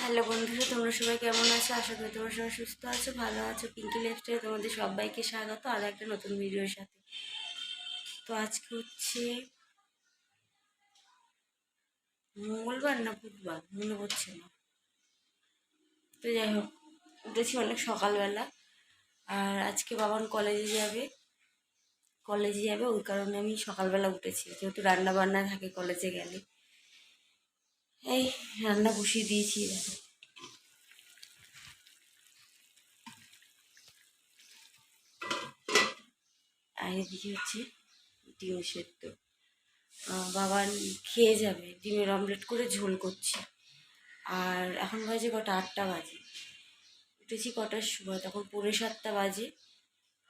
Hello বন্ধুরা, তোমরা সবাই কেমন আছো? আশা করি তোমরা সবাই সুস্থ আছো, ভালো আছো। পিঙ্কি লাইফস্টাইলে তোমাদের সবাইকে স্বাগত আর একটা নতুন ভিডিওর সাথে। তো আজকে হচ্ছে মঙ্গলবার না বুধবার? মনে পড়ছে না। তো যাই হোক, উঠেছি অনেক সকালবেলা। আর আজকে বাবান কলেজে যাবে। কলেজে যাবে, ওই কারণে আমি সকালবেলা উঠেছি। যেহেতু রান্না বান্না থাকে কলেজে গেলে। এই রান্না বসিয়ে দিয়েছি দেখো। আর এদিকে হচ্ছে ডিম সেদ্ধ। বাবা খেয়ে যাবে, ডিমের অমলেট করে ঝোল করছি। আর এখন বাজে কটা, আটটা বাজে। উঠেছি কটার সময়, তখন পৌনে সাতটা বাজে।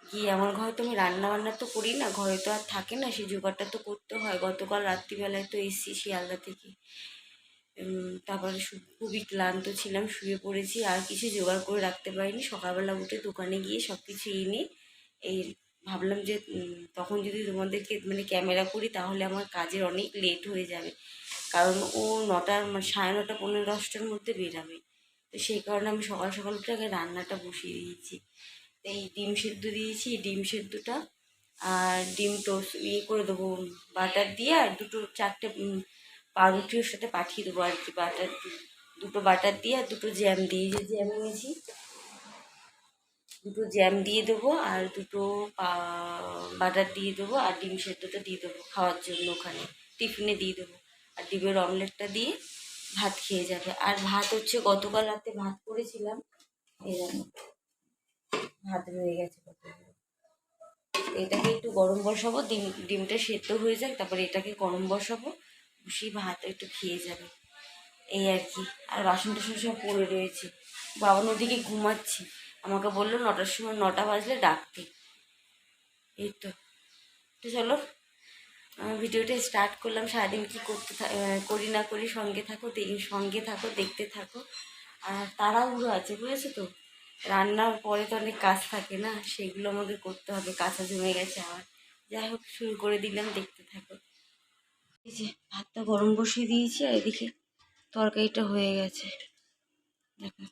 গিয়ে আমার ঘরে তো আমি রান্না বান্না তো করি না, ঘরে তো আর থাকে না, সেই জোগাড়টা তো করতে হয়। গতকাল রাত্রিবেলায় তো এসছি শিয়ালদা থেকে। তারপরে খুবই ক্লান্ত ছিলাম, শুয়ে পড়েছি, আর কিছু জোগাড় করে রাখতে পারিনি। সকালবেলা উঠে দোকানে গিয়ে সব কিছু এনে এই ভাবলাম যে তখন যদি তোমাদেরকে মানে ক্যামেরা করি তাহলে আমার কাজের অনেক লেট হয়ে যাবে। কারণ ও নটার মানে সাড়ে নটা পনেরো দশটার মধ্যে বেরাবে। তো সেই কারণে আমি সকাল সকাল উঠে আগে রান্নাটা বসিয়ে দিয়েছি। এই ডিম সেদ্ধ দিয়েছি, ডিম সেদ্ধটা, আর ডিম টোস্ট ইয়ে করে দেবো, বাটার দিয়ে, আর দুটো চারটে উম, পাউরুটি ওর সাথে পাঠিয়ে দেবো আর কি বাটার দুটো বাটার দিয়ে আর দুটো জ্যাম দিয়ে যে জ্যাম নিয়েছি। দুটো জ্যাম দিয়ে দেবো আর দুটো বাটার দিয়ে দেবো আর ডিম সেদ্ধটা দিয়ে দেবো খাওয়ার জন্য ওখানে টিফিনে দিয়ে দেবো। আর ডিমের অমলেটটা দিয়ে ভাত খেয়ে যাবে। আর ভাত হচ্ছে গতকাল রাতে ভাত করেছিলাম এরকম ভাত রয়ে গেছে এটাকে একটু গরম বসাবো ডিম ডিমটা সেদ্ধ হয়ে যাক তারপরে এটাকে গরম বসাবো। বসিয়ে ভাত একটু খেয়ে যাবে। এই আর কি। আর বাসন টাসন সব পড়ে রয়েছে। বাবা ওদিকে ঘুমাচ্ছে। আমাকে বলল নটার সময় নটা বাজলে ডাকতে। এই তো। চলো ভিডিওটা স্টার্ট করলাম। সারাদিন কী করতে করি না করি সঙ্গে থাকো সঙ্গে থাকো, দেখতে থাকো। আর তাড়াহুড়ো আছে, বুঝেছ তো? রান্নার পরে তো অনেক কাজ থাকে না? সেগুলো আমাকে করতে হবে। কাঁচা জমে গেছে আমার। যাই হোক, শুরু করে দিলাম দেখতে থাকো। এই যে ভাতটা গরম বসিয়ে দিয়েছি আর এদিকে তরকারিটা হয়ে গেছে। দেখো,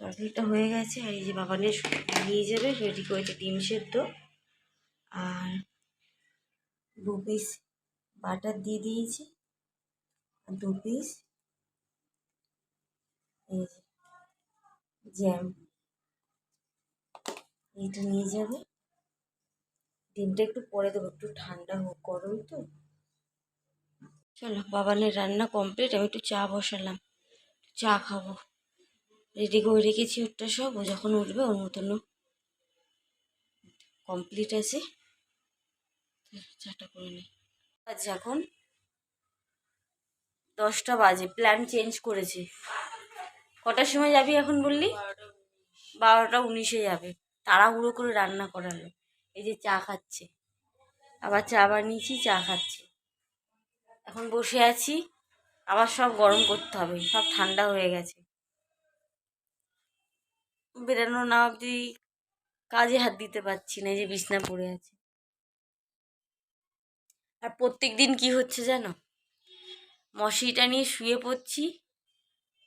তরকারিটা হয়ে গেছে আর এই যে বাবা নিয়ে যাবে রেডি করেছে ডিম সেদ্ধ আর দু পিস বাটার দিয়ে দিয়েছি। আর দু পিস এই যে জ্যাম এইটা নিয়ে যাবে। ডিমটা একটু পরে দেবো, একটু ঠান্ডা হোক গরম তো। চলো বাবানের রান্না কমপ্লিট আমি একটু চা বসালাম। চা খাব। রেডি করে রেখেছি ওরটা সব, ও যখন উঠবে ওর মতন কমপ্লিট আছে। চাটা করে নিই। আজ এখন দশটা বাজে প্ল্যান চেঞ্জ করেছে। কটার সময় যাবি এখন বললি? বারোটা উনিশে যাবে। তাড়াহুড়ো করে রান্না করালো। এই যে চা খাচ্ছে। আবার চা বানিয়েছি, চা খাচ্ছে। এখন বসে আছি। আবার সব গরম করতে হবে, সব ঠান্ডা হয়ে গেছে। বেরানো না অবধি কাজে হাত দিতে পারছি না যে বিছনা পড়ে আছে। আর প্রত্যেক দিন কি হচ্ছে জানো? মশারিটা নিয়ে শুয়ে পড়ছি,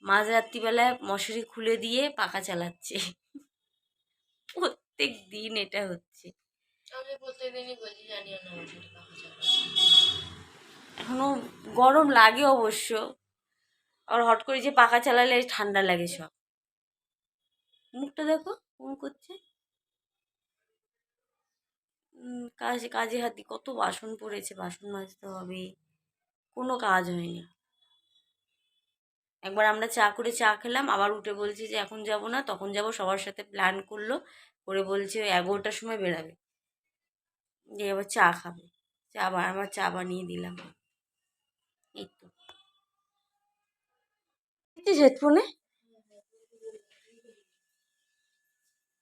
মাঝ রাত্রিবেলায় মশারি খুলে দিয়ে পাখা চালাচ্ছে। প্রত্যেক দিন এটা হচ্ছে। আমি প্রত্যেকদিনই বলি জানি না মশারি পাখা চালাতে। এখনও গরম লাগে অবশ্য। আর হট করে যে পাখা চালালে ঠান্ডা লাগে সব। মুখটা দেখো ফোন করছে? কাজে কাজে হাতি কত বাসন পড়েছে, বাসন মাজতে হবে। কোনো কাজ হয়নি। একবার আমরা চা করে চা খেলাম, আবার উঠে বলছি যে এখন যাব না, তখন যাব, সবার সাথে প্ল্যান করল, করে বলছে ওই এগারোটার সময় বেরাবে। দিয়ে আবার চা খাবে। চা আবার চা বানিয়ে দিলাম। এই তো। হেডফোনে।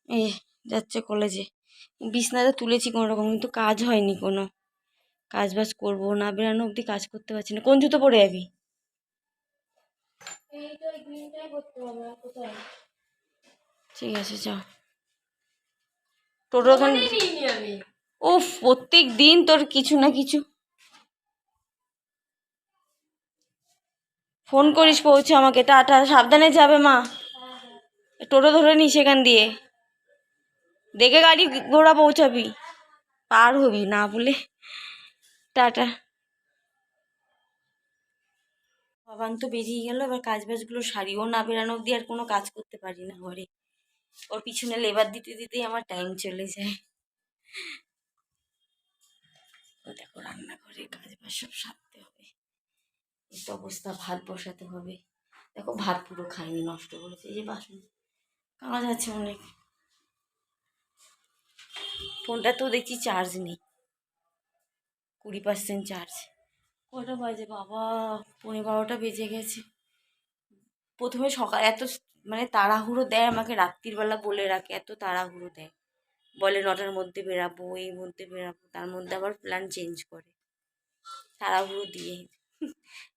এই যাচ্ছে কলেজে বিছনাটা তুলেছি কোনো রকম কিন্তু কাজ হয়নি কোনো। কাজ বাজ করব না বেরানো অবধি কাজ করতে পারছি না। কোন জুতো পরে যাবি? ঠিক আছে যাও। টোটো ওখানে উফ প্রত্যেক দিন তোর কিছু না কিছু ফোন করিস পৌঁছে আমাকে। টাটা, সাবধানে যাবে মা। টোটো ধরে নিস সেখান দিয়ে। দেখে গাড়ি ঘোড়া পৌঁছাবি। পার হবি, না বলে। টাটা। বাবান তো বেরিয়ে গেল, এবার কাজ বাজগুলো সারি ও না, বেরানো অব্দি আর কোনো কাজ করতে পারি না ঘরে। ওর পিছনে লেবার দিতে দিতেই আমার টাইম চলে যায়। দেখো রান্নাঘরে কাজ বাজ সব অবস্থা ভাত বসাতে হবে। দেখো ভাত পুরো খাইনি, নষ্ট করেছে, এই যে বাসন। কাজ আছে অনেক। ফোনটা তো দেখছি চার্জ নেই। কুড়ি পার্সেন্ট চার্জ কটা বাজে বাবা? পনেরো বারোটা বেজে গেছে। প্রথমে সকাল, এত মানে তাড়াহুড়ো দেয় আমাকে, রাত্রির বেলা বলে রাখে, এত তাড়াহুড়ো দেয়। বলে নটার মধ্যে বেরাবো, এই মধ্যে বেরাবো, তার মধ্যে আবার প্ল্যান চেঞ্জ করে। তাড়াহুড়ো দিয়ে।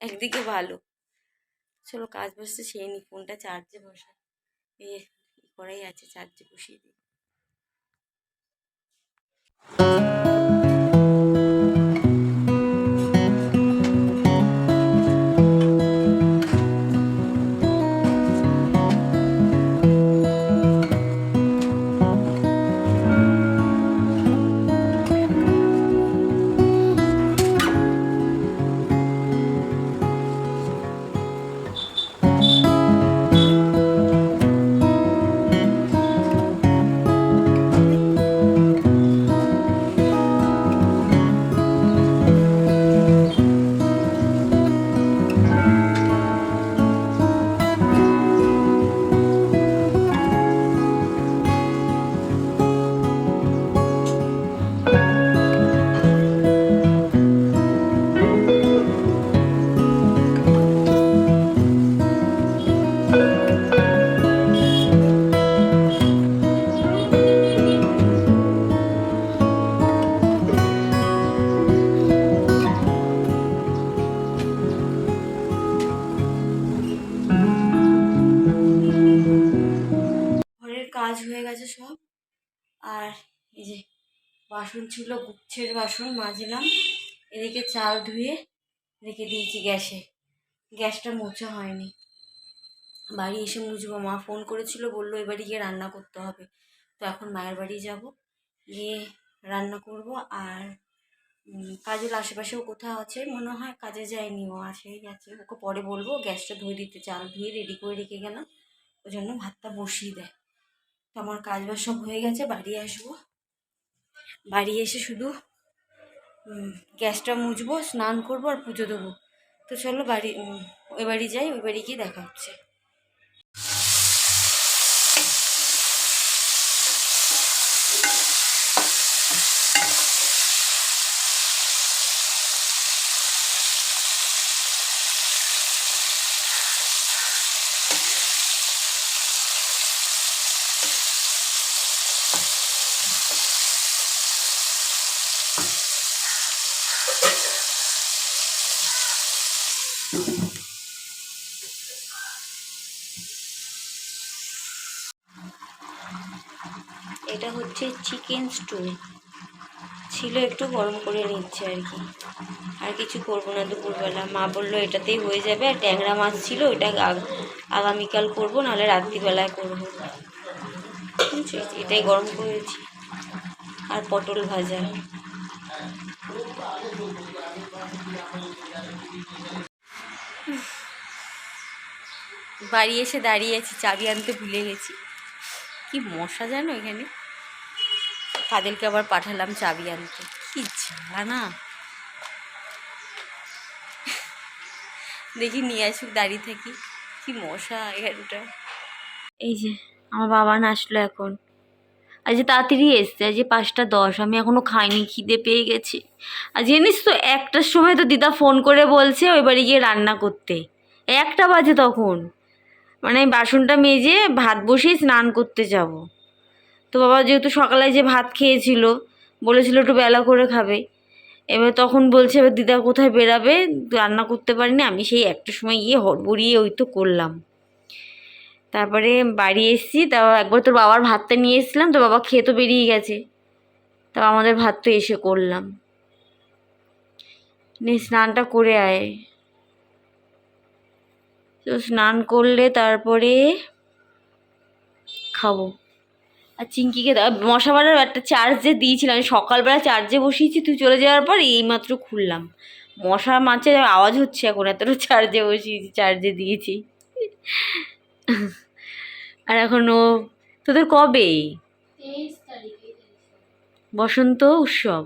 একদিকে ভালো। চলো কাজ বসতে সেই নি, ফোনটা চার্জে বসা এই করাই আছে চার্জে বসিয়ে দিই। কাজ হয়ে গেছে সব। আর এই যে বাসন ছিল, গুচ্ছের বাসন মাজলাম। এদিকে চাল ধুয়ে রেখে দিয়েছি গ্যাসে। গ্যাসটা মোছা হয়নি। বাড়ি এসে মুছবো। মা ফোন করেছিল, বলল এবারে গিয়ে রান্না করতে হবে। তো এখন মায়ের বাড়ি যাব। গিয়ে রান্না করব। আর কাজল আশেপাশেও কোথাও আছে? মনে হয় কাজে যায়নি। ও আসেই গেছে। ওকে পরে বলব। গ্যাসটা ধুয়ে দিতে, চাল ধুয়ে রেডি করে রেখে গেলাম। ওই জন্য ভাতটা বসিয়ে দেয়। তো আমার কাজ বাজ সব হয়ে গেছে, বাড়ি আসব। বাড়ি এসে শুধু গ্যাসটা মুছবো, স্নান করব আর পুজো দেবো। তো চলো বাড়ি ওই বাড়ি যাই, ওই বাড়ি গিয়ে দেখা হচ্ছে এটা হচ্ছে চিকেন স্টু ছিল একটু গরম করে নিচ্ছে আর কি। আর কিছু করব না দুপুরবেলা। মা বলল, এটাতেই হয়ে যাবে। আর ট্যাংরা মাছ ছিল ওটা আগ- আগামীকাল করব, নাহলে রাত্রিবেলায় করব? এটাই গরম করেছি। আর পটল ভাজা। বাড়ি এসে দাঁড়িয়ে আছি, চাবি আনতে ভুলে গেছি। কি মশা জানো এখানে। কাদেরকে আবার পাঠালাম চাবি আনতে। কি জ্বালা না? দেখি নিয়ে আসুক, দাঁড়িয়ে থাকি। কি মশা এখানটা এই যে, আমার বাবা আসলো এখন। আজ যে তাড়াতাড়ি এসছে, আজ পাঁচটা দশ, আমি এখনও খাইনি, খিদে পেয়ে গেছি। আর জানিস তো, একটার সময় তো দিদা ফোন করে বলছে, ওই বাড়ি গিয়ে রান্না করতে। একটা বাজে তখন। মানে বাসনটা মেজে ভাত বসিয়ে স্নান করতে যাব। তো বাবা যেহেতু সকালে যে ভাত খেয়েছিল, বলেছিল একটু বেলা করে খাবে। এবার তখন বলছে, এবার দিদা কোথায় বেরাবে রান্না করতে পারিনি। আমি সেই একটা সময় গিয়ে হড়বড়িয়ে ওই তো করলাম। তারপরে বাড়ি এসেছি তাও একবার তোর বাবার ভাতটা নিয়ে এসেছিলাম, তো বাবা খেয়ে তো বেরিয়ে গেছে। তা আমাদের ভাত তো এসে করলাম। নে স্নানটা করে আয়। তো স্নান করলে তারপরে খাব। আর চিঙ্কিকে মারার একটা চার্জে দিয়েছিলাম সকালবেলা চার্জে বসিয়েছি তুই চলে যাওয়ার পর এইমাত্র খুললাম। মশা মাছের আওয়াজ হচ্ছে এখন এতটা চার্জে বসিয়েছি চার্জে দিয়েছি। আর এখন ও তোদের কবে? বসন্ত উৎসব?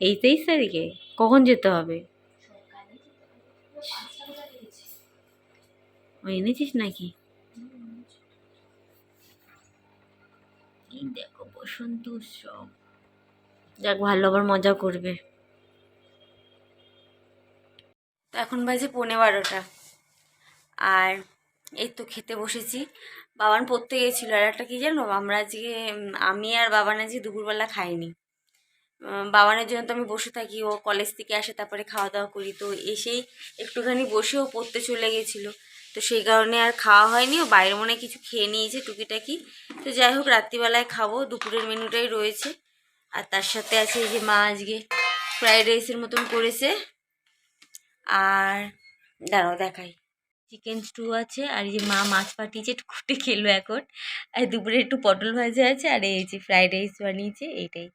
এই তেইশ তারিখে? কখন যেতে হবে? এনেছিস নাকি? এই দেখো বসন্ত উৎসব। যাক ভালো আবার মজা করবে। তো এখন বাজে পৌনে বারোটা। আর এই তো খেতে বসেছি। বাবান পড়তে গেছিল। আর একটা কী জানো? আমরা আজকে আমি আর বাবান আজকে দুপুরবেলা খাইনি। বাবানের জন্য তো আমি বসে থাকি। ও কলেজ থেকে আসে, তারপরে খাওয়া দাওয়া করি। তো এসেই একটুখানি বসেও পড়তে চলে গেছিল। তো সেই কারণে আর খাওয়া হয়নি। ও বাইরে মনে কিছু খেয়ে নিয়েছে টুকিটাকি। তো যাই হোক, রাত্রিবেলায় খাব। দুপুরের মেনুটাই রয়েছে। আর তার সাথে আছে এই যে মা আজকে ফ্রাইড রাইসের মতন করেছে। আর দাঁড়াও, দেখাই। চিকেন স্টু আছে, আর এই যে মা মাছ পাঠিয়েছে কুটে খেলো এখন। আর দুপুরে একটু পটল ভাজা আছে, আর এই যে ফ্রাইড রাইস বানিয়েছে, এইটাই।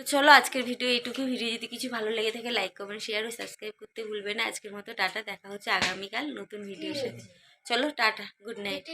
তো চলো আজকের ভিডিও এইটুকু। ভিডিও যদি কিছু ভালো লেগে থাকে লাইক কমেন্ট শেয়ার ও সাবস্ক্রাইব করতে ভুলবে না। আজকের মতো টাটা দেখা হচ্ছে আগামীকাল নতুন ভিডিও সাথে। চলো টাটা গুড নাইট